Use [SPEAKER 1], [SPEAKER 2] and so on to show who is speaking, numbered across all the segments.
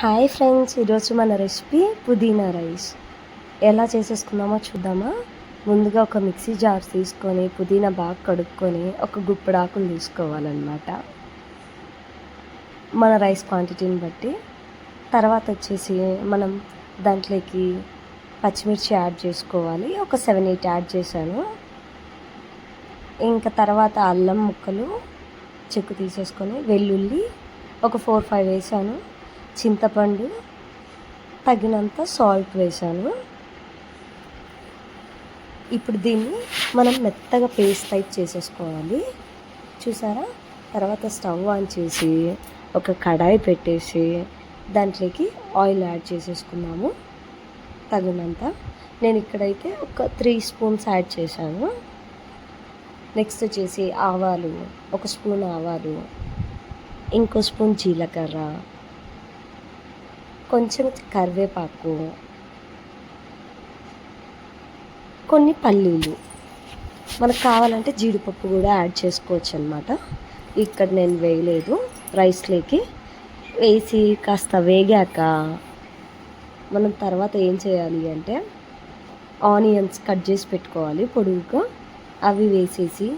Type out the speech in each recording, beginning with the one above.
[SPEAKER 1] Hi friends ఈరోజు మన recipe పుదీనా రైస్. ఎలా చేసేసుకుందామో చూద్దామా? ముందుగా ఒక మిక్సీ జార్ తీసుకొని పుదీనా బాగా కడుక్కొని ఒక గుప్పుడు తీసుకోవాలన్నమాట. మన రైస్ క్వాంటిటీని బట్టి. తర్వాత వచ్చేసి మనం దాంట్లోకి పచ్చిమిర్చి యాడ్ చేసుకోవాలి. ఒక సెవెన్ ఎయిట్ యాడ్ చేశాను. ఇంకా తర్వాత అల్లం ముక్కలు చెక్కు తీసేసుకొని వెల్లుల్లి ఒక ఫోర్ ఫైవ్ వేసాను. చింతపండు తగినంత సాల్ట్ వేసాను ఇప్పుడు దీన్ని మనం మెత్తగా పేస్ట్ టైప్ చేసేసుకోవాలి. చూసారా? తర్వాత స్టవ్ ఆన్ చేసి ఒక కడాయి పెట్టేసి దాంట్లోకి ఆయిల్ యాడ్ చేసేసుకున్నాము. తగినంత. నేను ఇక్కడైతే ఒక త్రీ స్పూన్స్ యాడ్ చేశాను. నెక్స్ట్ వచ్చేసి ఆవాలు ఒక స్పూన్ ఆవాలు ఇంకో స్పూన్ జీలకర్ర కొంచెం కరివేపాకు కొన్ని పల్లీలు. మనకు కావాలంటే జీడిపప్పు కూడా యాడ్ చేసుకోవచ్చు అనమాట ఇక్కడ నేను వేయలేదు రైస్లోకి. వేసి కాస్త వేగాక మనం తర్వాత ఏం చేయాలి అంటే ఆనియన్స్ కట్ చేసి పెట్టుకోవాలి పొడుగుగా అవి వేసేసి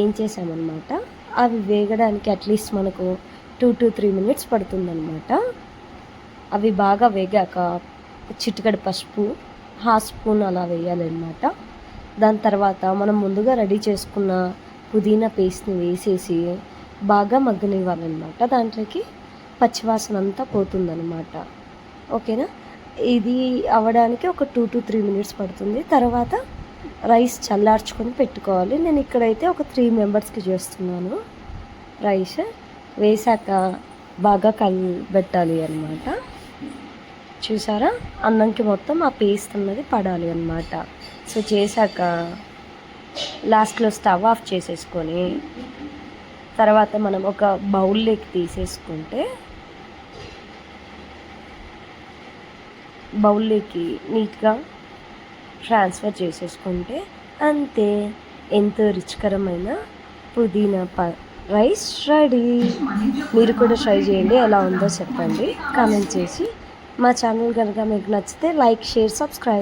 [SPEAKER 1] ఏం చేసామన్నమాట? అవి వేగడానికి అట్లీస్ట్ మనకు టూ టు త్రీ మినిట్స్ పడుతుందన్నమాట. అవి బాగా వేగాక చిటికడ పసుపు హాఫ్ స్పూన్ అలా వేయాలన్నమాట. దాని తర్వాత మనం ముందుగా రెడీ చేసుకున్న పుదీనా పేస్ట్ని వేసేసి బాగా మగ్గనివ్వాలన్నమాట. దాంట్లోకి పచ్చివాసన అంతా పోతుందన్నమాట. ఓకేనా? ఇది అవ్వడానికి ఒక టూ టు త్రీ మినిట్స్ పడుతుంది. తర్వాత రైస్ చల్లార్చుకొని పెట్టుకోవాలి. నేను ఇక్కడైతే ఒక త్రీ మెంబర్స్కి చేస్తున్నాను. రైస్ వేసాక బాగా కలిపెట్టాలి అనమాట చూసారా? అన్నంకి మొత్తం ఆ పేస్ట్ అన్నది పడాలి అనమాట సో చేశాక లాస్ట్లో స్టవ్ ఆఫ్ చేసేసుకొని తర్వాత మనం ఒక బౌల్లోకి తీసేసుకుంటే బౌల్లోకి నీట్గా ట్రాన్స్ఫర్ చేసేసుకుంటే అంతే. ఎంతో రుచికరమైన పుదీనా ప రైస్ రెడీ. మీరు కూడా ట్రై చేయండి ఎలా ఉందో చెప్పండి. కామెంట్ చేసి మా ఛానల్ కనుక మీకు నచ్చితే లైక్ షేర్ సబ్స్క్రైబ్